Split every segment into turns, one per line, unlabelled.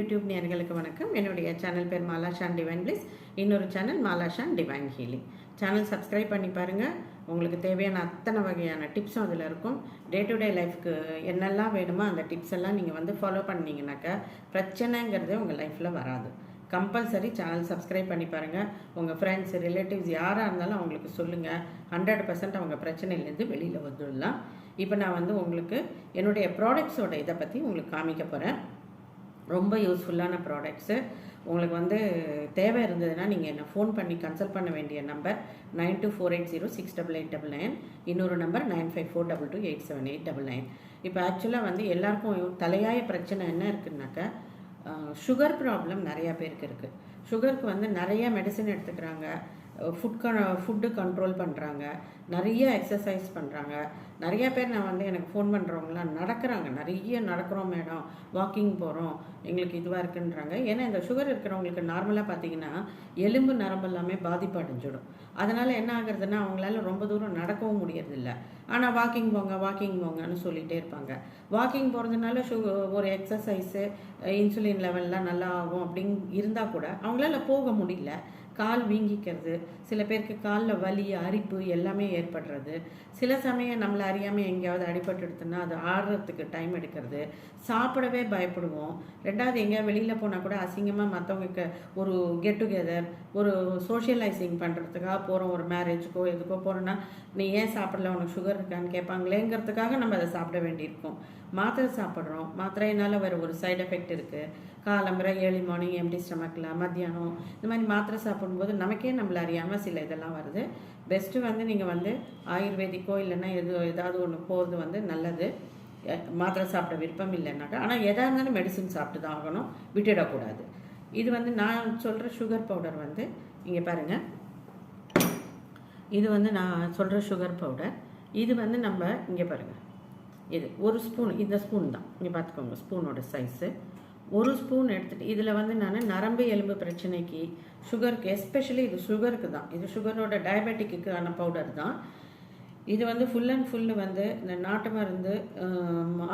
YouTube நேர்களுக்கு வணக்கம். என்னுடைய சேனல் பேர் மாலாஷான் டிவைன் பிளிஸ் இன்னொரு channel Malashan Divine Healing channel subscribe பண்ணி பாருங்கள் உங்களுக்கு தேவையான அத்தனை வகையான டிப்ஸும் அதில் இருக்கும். டே டு டே லைஃப்க்கு என்னெல்லாம் வேணுமோ அந்த டிப்ஸ் எல்லாம் நீங்கள் வந்து ஃபாலோ பண்ணீங்கன்னாக்கா பிரச்சனைங்கிறதே உங்கள் லைஃப்பில் வராது. கம்பல்சரி சேனல் சப்ஸ்கிரைப் பண்ணி பாருங்கள் உங்கள் ஃப்ரெண்ட்ஸ் ரிலேட்டிவ்ஸ் யாராக இருந்தாலும் அவங்களுக்கு சொல்லுங்கள் ஹண்ட்ரட் பர்சன்ட் அவங்க பிரச்சனையிலேருந்து வெளியில் வந்துடலாம். இப்போ நான் வந்து உங்களுக்கு என்னுடைய ப்ராடக்ட்ஸோட இதை பற்றி உங்களுக்கு காமிக்க போகிறேன் ரொம்ப யூஸ்ஃபுல்லான ப்ராடக்ட்ஸு உங்களுக்கு வந்து தேவை இருந்ததுன்னா நீங்கள் என்ன ஃபோன் பண்ணி கன்சல்ட் பண்ண வேண்டிய number nine two four eight zero six double eight double nine இன்னொரு number nine five four double two eight seven eight double nine இப்போ ஆக்சுவலாக வந்து எல்லாருக்கும் தலையாய பிரச்சனை என்ன இருக்குன்னாக்கா சுகர் ப்ராப்ளம் நிறையா பேருக்கு இருக்குது சுகருக்கு வந்து நிறைய மெடிசன் எடுத்துக்கிறாங்க. ஃபுட் க ஃபுட்டு கண்ட்ரோல் பண்ணுறாங்க நிறைய எக்ஸசைஸ் பண்ணுறாங்க நிறைய பேர் நான் வந்து எனக்கு ஃபோன் பண்ணுறவங்களாம் நடக்கிறாங்க. நிறைய நடக்கிறோம் மேடம் வாக்கிங் போகிறோம் எங்களுக்கு இதுவாக இருக்குன்றாங்க. ஏன்னா இந்த சுகர் இருக்கிறவங்களுக்கு நார்மலாக பார்த்தீங்கன்னா எலும்பு நரம்பு எல்லாமே பாதிப்பு அடைஞ்சிடும். அதனால் என்ன ஆகுறதுன்னா அவங்களால ரொம்ப தூரம் நடக்கவும் முடியறதில்ல. ஆனால் வாக்கிங் போங்க வாக்கிங் போங்கன்னு சொல்லிகிட்டே இருப்பாங்க. வாக்கிங் போகிறதுனால சு ஒரு எக்ஸசைஸு இன்சுலின் லெவல்லாம் நல்லா ஆகும் அப்படின்னு இருந்தால் கூட அவங்களால போக முடியல. கால் வீங்கிக்கிறது சில பேருக்கு காலில் வலி அரிப்பு எல்லாமே ஏற்படுறது. சில சமயம் நம்மளை அறியாமல் எங்கேயாவது அடிபட்டுடுதுன்னா அது ஆடுறதுக்கு டைம் எடுக்கிறது. சாப்பிடவே பயப்படுவோம். ரெண்டாவது எங்கேயாவது வெளியில் போனால் கூட அசிங்கமாக மற்றவங்களுக்கு ஒரு கெட் டுகெதர் ஒரு சோஷியலைசிங் பண்ணுறதுக்காக போகிறோம் ஒரு மேரேஜுக்கோ எதுக்கோ போகிறோன்னா நீ ஏன் சாப்பிடல? உனக்கு சுகர் இருக்கான்னு கேட்பாங்களேங்கிறதுக்காக நம்ம அதை சாப்பிட வேண்டியிருக்கும். மாத்திரை சாப்பிட்றோம். மாத்திரையினால் வேறு ஒரு சைடு எஃபெக்ட் இருக்குது காலம்புரை ஏர்லி மார்னிங் எம்டி ஸ்டமக்கில் மத்தியானம் இந்த மாதிரி மாத்திரை சாப்பிடும்போது நமக்கே நம்மளை அறியாமல் சில இதெல்லாம் வருது. பெஸ்ட்டு வந்து நீங்கள் வந்து ஆயுர்வேதிக்கோ இல்லைன்னா எது ஏதாவது ஒன்று போகிறது வந்து நல்லது. மாத்திரை சாப்பிட விருப்பம் இல்லைனாக்கா ஆனால் எதாக இருந்தாலும் மெடிசின் சாப்பிட்டு தான் ஆகணும். விட்டுடக்கூடாது. இது வந்து நான் சொல்கிற சுகர் பவுடர் வந்து இங்கே பாருங்கள் இது வந்து நான் சொல்கிற சுகர் பவுடர் இது வந்து நம்ம இங்கே பாருங்கள் இது ஒரு ஸ்பூன் இந்த ஸ்பூன் தான். இங்கே பார்த்துக்கோங்க ஸ்பூனோட சைஸு ஒரு ஸ்பூன் எடுத்துகிட்டு இதில் வந்து நான் நரம்பு எலும்பு பிரச்சனைக்கு சுகருக்கு எஸ்பெஷலி இது சுகருக்கு தான். இது சுகரோட டயபெட்டிக்குக்கான பவுடர் தான். இது வந்து ஃபுல் அண்ட் ஃபுல்லு வந்து இந்த நாட்டு மருந்து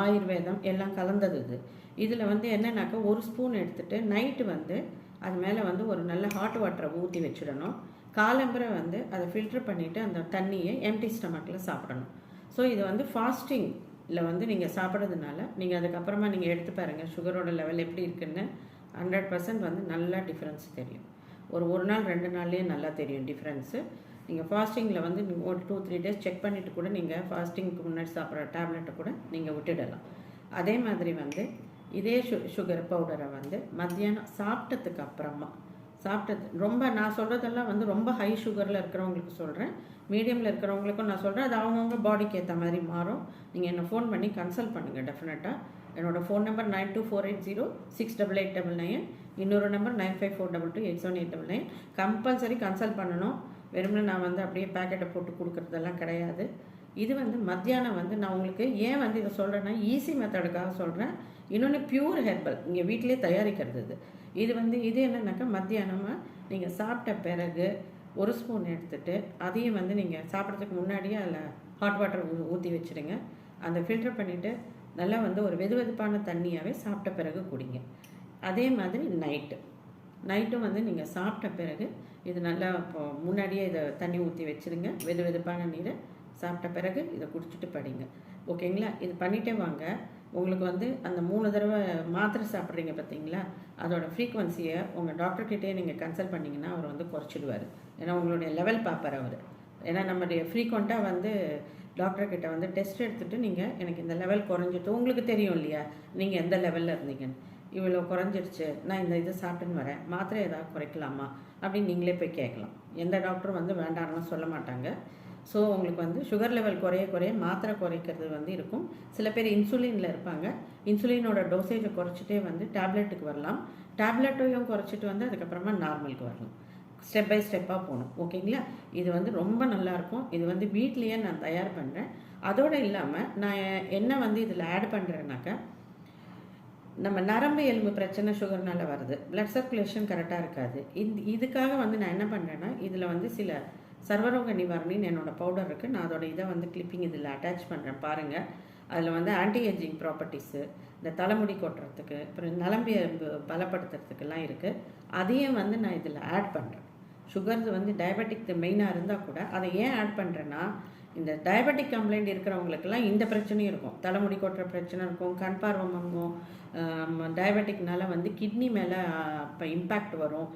ஆயுர்வேதம் எல்லாம் கலந்தது இது. இதில் வந்து என்னென்னாக்கா ஒரு ஸ்பூன் எடுத்துகிட்டு நைட்டு வந்து அது மேலே வந்து ஒரு நல்ல ஹாட் வாட்டரை ஊற்றி வச்சிடணும். காலம்பரை வந்து அதை ஃபில்டர் பண்ணிவிட்டு அந்த தண்ணியை எம்டி ஸ்டமக்கில் சாப்பிடணும். ஸோ இது வந்து ஃபாஸ்டிங் இல்லை வந்து நீங்கள் சாப்பிட்றதுனால நீங்கள் அதுக்கப்புறமா நீங்கள் எடுத்து பாருங்கள் சுகரோட லெவல் எப்படி இருக்குன்னு ஹண்ட்ரட் பர்சன்ட் வந்து நல்லா டிஃப்ரென்ஸ் தெரியும். ஒரு ஒரு நாள் ரெண்டு நாள்லேயே நல்லா தெரியும் டிஃப்ரென்ஸு நீங்கள் ஃபாஸ்டிங்கில் வந்து நீங்கள் ஒரு டூ த்ரீ டேஸ் செக் பண்ணிவிட்டு கூட நீங்கள் ஃபாஸ்டிங்க்கு முன்னாடி சாப்பிட்ற டேப்லெட்டை கூட நீங்கள் விட்டுடலாம். அதே மாதிரி வந்து இதே சு சுகர் பவுடரை வந்து மத்தியானம் சாப்பிட்டதுக்கு அப்புறமா சாப்பிட்டது. ரொம்ப நான் சொல்கிறதெல்லாம் வந்து ரொம்ப ஹை சுகரில் இருக்கிறவங்களுக்கு சொல்கிறேன் மீடியமில் இருக்கிறவங்களுக்கும் நான் சொல்கிறேன் அது அவங்கவுங்க பாடிக்கு ஏற்ற மாதிரி மாறும். நீங்கள் என்னை ஃபோன் பண்ணி கன்சல்ட் பண்ணுங்கள் டெஃபினட்டாக என்னோடய phone number nine two four eight zero six double eight double nine இன்னொரு number nine five four double two eight seven eight double nine compulsory consult பண்ணணும். வெறுமனே நான் வந்து அப்படியே பேக்கெட்டை போட்டு கொடுக்குறதெல்லாம் கிடையாது. இது வந்து மத்தியானம் வந்து நான் உங்களுக்கு ஏன் வந்து இதை சொல்கிறேன்னா ஈஸி மெத்தடுக்காக சொல்கிறேன் இன்னொன்று பியூர் ஹெர்பல் இங்கே வீட்டிலே தயாரிக்கிறது இது. இது வந்து இது என்னன்னாக்கா மத்தியானமாக நீங்கள் சாப்பிட்ட பிறகு ஒரு ஸ்பூன் எடுத்துகிட்டு அதையும் வந்து நீங்கள் சாப்பிட்றதுக்கு முன்னாடியே அதில் ஹாட் வாட்டர் ஊற்றி வச்சுடுங்க அந்த ஃபில்டர் பண்ணிவிட்டு நல்லா வந்து ஒரு வெது வெதுப்பான தண்ணியாகவே சாப்பிட்ட பிறகு குடிங்க. அதே மாதிரி நைட்டு நைட்டும் வந்து நீங்கள் சாப்பிட்ட பிறகு இது நல்லா இப்போ முன்னாடியே இதை தண்ணி ஊற்றி வச்சுருங்க. வெது வெதுப்பான நீரை சாப்பிட்ட பிறகு இதை குடிச்சிட்டு படிங்க. ஓகேங்களா? இது பண்ணிகிட்டே வாங்க. உங்களுக்கு வந்து அந்த மூணு தடவை மாத்திரை சாப்பிட்றீங்க பார்த்தீங்களா? அதோட ஃப்ரீக்குவன்சியை உங்கள் டாக்டர்கிட்டே நீங்கள் கன்சல்ட் பண்ணிங்கன்னா அவர் வந்து குறைச்சிடுவார். ஏன்னா உங்களுடைய லெவல் பார்ப்பார் அவர். ஏன்னா நம்முடைய ஃப்ரீக்வெண்ட்டாக வந்து டாக்டர்கிட்ட வந்து டெஸ்ட் எடுத்துகிட்டு நீங்கள் எனக்கு இந்த லெவல் குறைஞ்சிட்டு உங்களுக்கு தெரியும் இல்லையா? நீங்கள் எந்த லெவலில் இருந்தீங்கன்னு. இவ்வளோ குறைஞ்சிருச்சு நான் இந்த இதை சாப்பிட்டுன்னு வரேன். மாத்திரை ஏதாவது குறைக்கலாமா? அப்படின்னு நீங்களே போய் கேட்கலாம். எந்த டாக்டரும் வந்து வேண்டாம்னு சொல்ல மாட்டாங்க. ஸோ உங்களுக்கு வந்து சுகர் லெவல் குறைய குறைய மாத்திரை குறைக்கிறது வந்து இருக்கும். சில பேர் இன்சுலினில் இருப்பாங்க. இன்சுலினோட டோசேஜை குறைச்சிட்டே வந்து டேப்லெட்டுக்கு வரலாம். டேப்லெட்டையும் குறைச்சிட்டு வந்து அதுக்கப்புறமா நார்மலுக்கு வரலாம். ஸ்டெப் பை ஸ்டெப்பாக போகணும். ஓகேங்களா இது வந்து ரொம்ப நல்லாயிருக்கும் இது வந்து வீட்லேயே நான் தயார் பண்ணுறேன் அதோடு இல்லாமல் நான் என்ன வந்து இதில் ஆட் பண்ணுறேன்னாக்கா நம்ம நரம்பு எலும்பு பிரச்சனை சுகர்னால் வருது. பிளட் சர்க்குலேஷன் கரெக்டாக இருக்காது. இந்த இதுக்காக வந்து நான் என்ன பண்ணுறேன்னா இதில் வந்து சில சர்வரோக நிவாரணின்னு என்னோடய பவுடர் இருக்குது நான் அதோட இதை வந்து கிளிப்பிங் இதில் அட்டாச் பண்ணுறேன் பாருங்கள் அதில் வந்து ஆன்டி ஏஜிங் ப்ராப்பர்ட்டிஸு இந்த தலைமுடி கொட்டுறதுக்கு அப்புறம் நலம்பியம்பு பலப்படுத்துறதுக்கெல்லாம் இருக்குது அதையும் வந்து நான் இதில் ஆட் பண்ணுறேன் சுகர்ஸ் வந்து டயபெட்டிக் மெயினாக இருந்தால் கூட அதை ஏன் ஆட் பண்ணுறேன்னா இந்த டயபெட்டிக் கம்ப்ளைண்ட் இருக்கிறவங்களுக்கெல்லாம் இந்த பிரச்சனையும் இருக்கும். தலைமுடி கொட்டுற பிரச்சனை இருக்கும். கண் பார்வை மங்கும். டயபெட்டிக்னால வந்து கிட்னி மேலே இப்போ இம்பேக்ட் வரும்.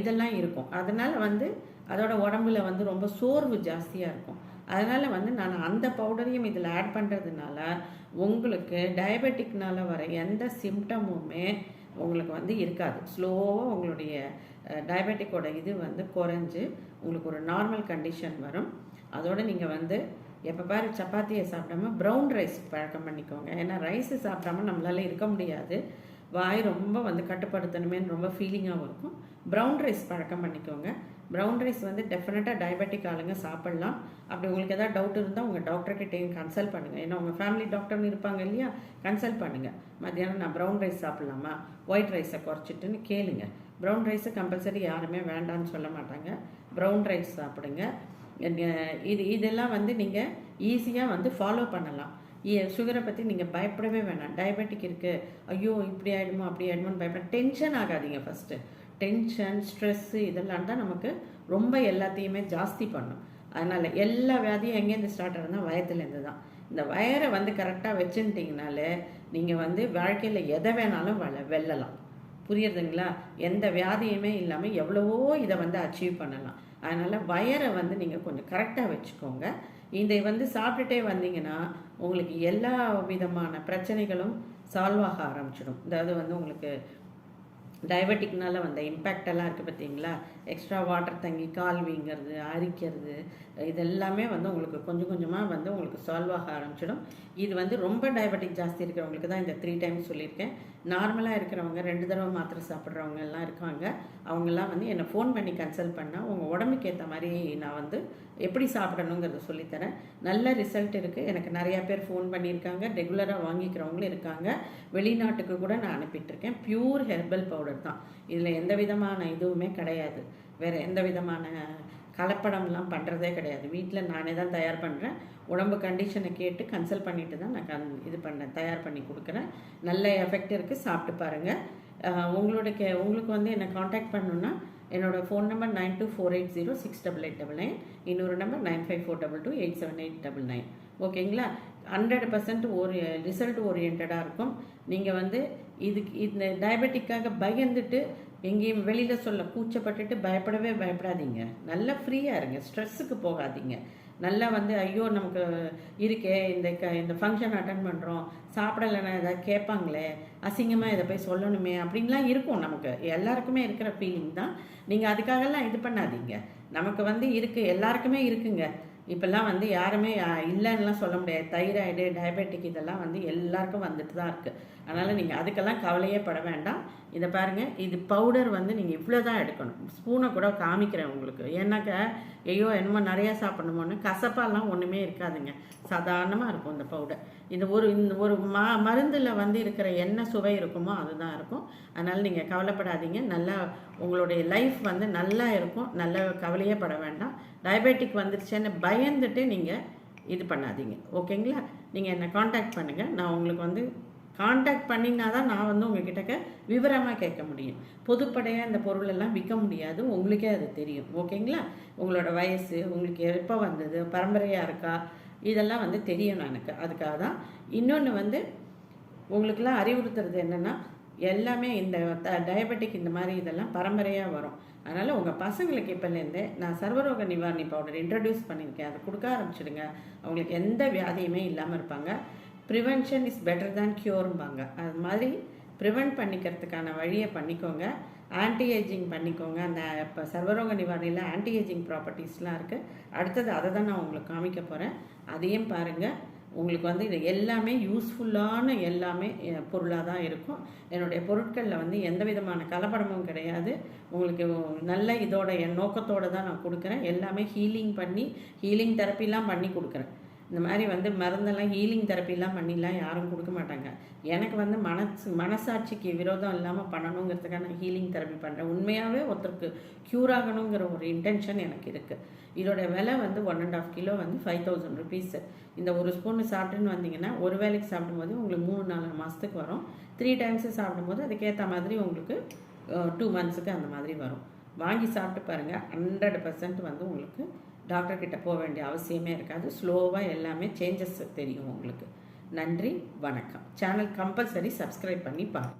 இதெல்லாம் இருக்கும். அதனால் வந்து அதோட உடம்புல வந்து ரொம்ப சோர்வு ஜாஸ்தியாக இருக்கும். அதனால் வந்து நான் அந்த பவுடரையும் இதில் ஆட் பண்ணுறதுனால உங்களுக்கு டயபெட்டிக்னால வர எந்த சிம்டமுமே உங்களுக்கு வந்து இருக்காது. ஸ்லோவாக உங்களுடைய டயபெட்டிக்கோட இது வந்து குறைஞ்சு உங்களுக்கு ஒரு நார்மல் கண்டிஷன் வரும். அதோடு நீங்கள் வந்து எப்போ பாரு சப்பாத்தியை சாப்பிடாம ப்ரௌன் ரைஸ் பழக்கம் பண்ணிக்கோங்க. ஏன்னா ரைஸு சாப்பிடாம நம்மளால் இருக்க முடியாது. வாய் ரொம்ப வந்து கட்டுப்படுத்தணுமேன்னு ரொம்ப ஃபீலிங்காகவும் இருக்கும். ப்ரௌன் ரைஸ் பழக்கம் பண்ணிக்கோங்க. ப்ரௌன் ரைஸ் வந்து டெஃபினட்டாக டயபெட்டிக் ஆளுங்க சாப்பிட்லாம். அப்படி உங்களுக்கு எதாவது டவுட் இருந்தால் உங்கள் டாக்டர்கிட்டையும் கன்சல்ட் பண்ணுங்கள் ஏன்னா உங்கள் ஃபேமிலி டாக்டர்னு இருப்பாங்க இல்லையா? கன்சல்ட் பண்ணுங்கள் மத்தியானம் நான் ப்ரௌன் ரைஸ் சாப்பிட்லாமா? ஒயிட் ரைஸை குறைச்சிட்டுன்னு கேளுங்க. ப்ரௌன் ரைஸை கம்பல்சரி யாருமே வேண்டான்னு சொல்ல மாட்டாங்க. ப்ரௌன் ரைஸ் சாப்பிடுங்க. இது இதெல்லாம் வந்து நீங்கள் ஈஸியாக வந்து ஃபாலோ பண்ணலாம். சுகரை பற்றி நீங்கள் பயப்படவே வேணாம். டயபெட்டிக் இருக்குது ஐயோ இப்படி ஆகிடுமோ அப்படி ஆகிடுமோன்னு பயப்பட டென்ஷன் ஆகாதீங்க ஃபஸ்ட்டு டென்ஷன் ஸ்ட்ரெஸ்ஸு இதெல்லாம் தான் நமக்கு ரொம்ப எல்லாத்தையுமே ஜாஸ்தி பண்ணும். அதனால் எல்லா வியாதியும் எங்கேருந்து ஸ்டார்ட் ஆகுதுன்னா வயத்துலேருந்து தான். இந்த வயரை வந்து கரெக்டாக வச்சுட்டிங்கனாலே நீங்கள் வந்து வாழ்க்கையில் எதை வேணாலும் வள வெல்லலாம். புரியுறதுங்களா? எந்த வியாதியுமே இல்லாமல் எவ்வளவோ இதை வந்து அச்சீவ் பண்ணலாம். அதனால் வயரை வந்து நீங்கள் கொஞ்சம் கரெக்டாக வச்சுக்கோங்க. இதை வந்து சாப்பிட்டுட்டே வந்தீங்கன்னா உங்களுக்கு எல்லா விதமான பிரச்சனைகளும் சால்வ் ஆக ஆரம்பிச்சிடும். அதாவது வந்து உங்களுக்கு டயபெட்டிக்னால வந்த இம்பேக்ட் எல்லாம் இருக்குது பார்த்தீங்களா? எக்ஸ்ட்ரா வாட்டர் தங்கி கால் வீங்கிறது அரிக்கிறது இதெல்லாமே வந்து உங்களுக்கு கொஞ்சம் கொஞ்சமாக வந்து உங்களுக்கு சால்வ் ஆக ஆரம்பிச்சிடும். இது வந்து ரொம்ப டயபெட்டிக் ஜாஸ்தி இருக்கிறவங்களுக்கு தான் இந்த த்ரீ டைம்ஸ் சொல்லியிருக்கேன். நார்மலாக இருக்கிறவங்க ரெண்டு தடவை மாத்திரை சாப்பிட்றவங்க எல்லாம் இருக்காங்க. அவங்கெல்லாம் வந்து என்னை ஃபோன் பண்ணி கன்சல்ட் பண்ணால் உங்கள் உடம்புக்கு ஏற்ற மாதிரி நான் வந்து எப்படி சாப்பிடணுங்கிறத சொல்லித்தரேன். நல்ல ரிசல்ட் இருக்குது எனக்கு நிறையா பேர் ஃபோன் பண்ணியிருக்காங்க. ரெகுலராக வாங்கிக்கிறவங்களும் இருக்காங்க. வெளிநாட்டுக்கு கூட நான் அனுப்பிட்டுருக்கேன். ப்யூர் ஹெர்பல் பவுடர் தான். இதில் எந்த விதமான இதுவுமே கிடையாது. வேறு எந்த விதமான கலப்படம்லாம் பண்ணுறதே கிடையாது. வீட்டில் நானே தான் தயார் பண்ணுறேன் உடம்பு கண்டிஷனை கேட்டு கன்சல்ட் பண்ணிட்டு தான் நான் கன் இது பண்ணேன் தயார் பண்ணி கொடுக்குறேன். நல்ல எஃபெக்ட் இருக்குது சாப்பிட்டு பாருங்கள் உங்களோட கே உங்களுக்கு வந்து என்னை காண்டாக்ட் பண்ணணுன்னா என்னோடய phone number nine two four eight zero six double eight double nine இன்னொரு number nine five four double two eight seven eight double nine ஓகேங்களா ஹண்ட்ரட் பர்சன்ட் ஒரு ரிசல்ட் ஓரியன்டாக இருக்கும். நீங்கள் வந்து இதுக்கு இந்த டயபெட்டிக்காக பயந்துட்டு எங்கேயும் வெளியில் சொல்ல கூச்சப்பட்டுட்டு பயப்படவே பயப்படாதீங்க. நல்லா ஃப்ரீயாக இருங்க. ஸ்ட்ரெஸ்ஸுக்கு போகாதீங்க. நல்லா வந்து ஐயோ நமக்கு இருக்கே இந்த க இந்த ஃபங்க்ஷன் அட்டன் பண்ணுறோம் சாப்பிடலைன்னா ஏதாவது கேட்பாங்களே அசிங்கமாக இதை போய் சொல்லணுமே அப்படின்லாம் இருக்கும் நமக்கு. எல்லாருக்குமே இருக்கிற ஃபீலிங் தான். நீங்கள் அதுக்காகலாம் இது பண்ணாதீங்க. நமக்கு வந்து இருக்குது எல்லாருக்குமே இருக்குங்க. இப்போல்லாம் வந்து யாருமே இல்லைன்னுலாம் சொல்ல முடியாது. தைராய்டு டயபெட்டிக் இதெல்லாம் வந்து எல்லாருக்கும் வந்துட்டு தான் இருக்குது அதனால் நீங்கள் அதுக்கெல்லாம் கவலையே பட வேண்டாம். இதை பாருங்கள் இது பவுடர் வந்து நீங்கள் இவ்வளோ தான் எடுக்கணும் ஸ்பூனை கூட காமிக்கிறேன் உங்களுக்கு. ஏன்னாக்க ஐயோ என்னமோ நிறையா சாப்பிடணுமோன்னு கசப்பாலாம் ஒன்றுமே இருக்காதுங்க. சாதாரணமாக இருக்கும் இந்த பவுடர் இது ஒரு இந்த ஒரு மா மருந்தில் வந்து இருக்கிற என்ன சுவை இருக்குமோ அதுதான் இருக்கும். அதனால் நீங்கள் கவலைப்படாதீங்க. நல்லா உங்களுடைய லைஃப் வந்து நல்லா இருக்கும். நல்ல கவலையே பட வேண்டாம். டயபெட்டிக் வந்துருச்சேன்னு பயந்துட்டு நீங்கள் இது பண்ணாதீங்க. ஓகேங்களா நீங்கள் என்னை காண்டாக்ட் பண்ணுங்கள் நான் உங்களுக்கு வந்து காண்டாக்ட் பண்ணினா தான் நான் வந்து உங்ககிட்ட விவரமாக கேட்க முடியும். பொதுப்படையாக இந்த பொருளெல்லாம் விற்க முடியாது. உங்களுக்கே அது தெரியும். ஓகேங்களா? உங்களோட வயசு உங்களுக்கு எப்போ வந்தது பரம்பரையாக இருக்கா? இதெல்லாம் வந்து தெரியும் எனக்கு. அதுக்காக தான் இன்னொன்று வந்து உங்களுக்கெல்லாம் அறிவுறுத்துறது என்னென்னா எல்லாமே இந்த டயபெட்டிக் இந்த மாதிரி இதெல்லாம் பரம்பரையாக வரும். அதனால் உங்கள் பசங்களுக்கு இப்போலேருந்தே நான் சர்வரோக நிவாரணி பவுடர் இன்ட்ரடியூஸ் பண்ணியிருக்கேன். அதை கொடுக்க ஆரம்பிச்சிடுங்க. அவங்களுக்கு எந்த வியாதியுமே இல்லாமல் இருப்பாங்க. ப்ரிவென்ஷன் இஸ் பெட்டர் தேன் க்யூரும்பாங்க அது மாதிரி ப்ரிவெண்ட் பண்ணிக்கிறதுக்கான வழியை பண்ணிக்கோங்க. ஆன்டி ஏஜிங் பண்ணிக்கோங்க. அந்த இப்போ சர்வரோக நிவாரணியில் ஆன்டி ஏஜிங் ப்ராப்பர்ட்டிஸ்லாம் இருக்குது அடுத்தது அதை தான் நான் உங்களுக்கு காமிக்க போகிறேன் அதையும் பாருங்கள் உங்களுக்கு வந்து இது எல்லாமே யூஸ்ஃபுல்லான எல்லாமே பொருளாக தான் இருக்கும். என்னுடைய பொருட்களில் வந்து எந்த விதமான கலப்படமும் கிடையாது. உங்களுக்கு நல்ல இதோட என் நோக்கத்தோடு தான் நான் கொடுக்குறேன். எல்லாமே ஹீலிங் பண்ணி ஹீலிங் தெரப்பிலாம் பண்ணி கொடுக்குறேன். இந்த மாதிரி வந்து மருந்தெல்லாம் ஹீலிங் தெரப்பிலாம் பண்ணிலாம் யாரும் கொடுக்க மாட்டாங்க. எனக்கு வந்து மனசு மனசாட்சிக்கு விரோதம் இல்லாமல் பண்ணணுங்கிறதுக்காக நான் ஹீலிங் தெரப்பி பண்ணுறேன் உண்மையாகவே ஒருத்தருக்கு க்யூர் ஆகணுங்கிற ஒரு இன்டென்ஷன் எனக்கு இருக்குது இதோட விலை வந்து ஒன் அண்ட் ஆஃப் கிலோ வந்து ஃபைவ் தௌசண்ட் ருபீஸ் இந்த ஒரு ஸ்பூன் சாப்பிட்டுன்னு வந்தீங்கன்னா ஒரு வேலைக்கு சாப்பிடும்போது உங்களுக்கு மூணு நாலு மாதத்துக்கு வரும். த்ரீ டைம்ஸு சாப்பிடும்போது அதுக்கேற்ற மாதிரி உங்களுக்கு டூ மந்த்ஸுக்கு அந்த மாதிரி வரும். வாங்கி சாப்பிட்டு பாருங்கள் ஹண்ட்ரட் பர்சன்ட் வந்து உங்களுக்கு டாக்டர் கிட்ட போக வேண்டிய அவசியமே இருக்காது. ஸ்லோவாக எல்லாமே சேஞ்சஸ் தெரியும் உங்களுக்கு. நன்றி வணக்கம். சேனல் கம்பல்சரி சப்ஸ்கிரைப் பண்ணி பாருங்கள்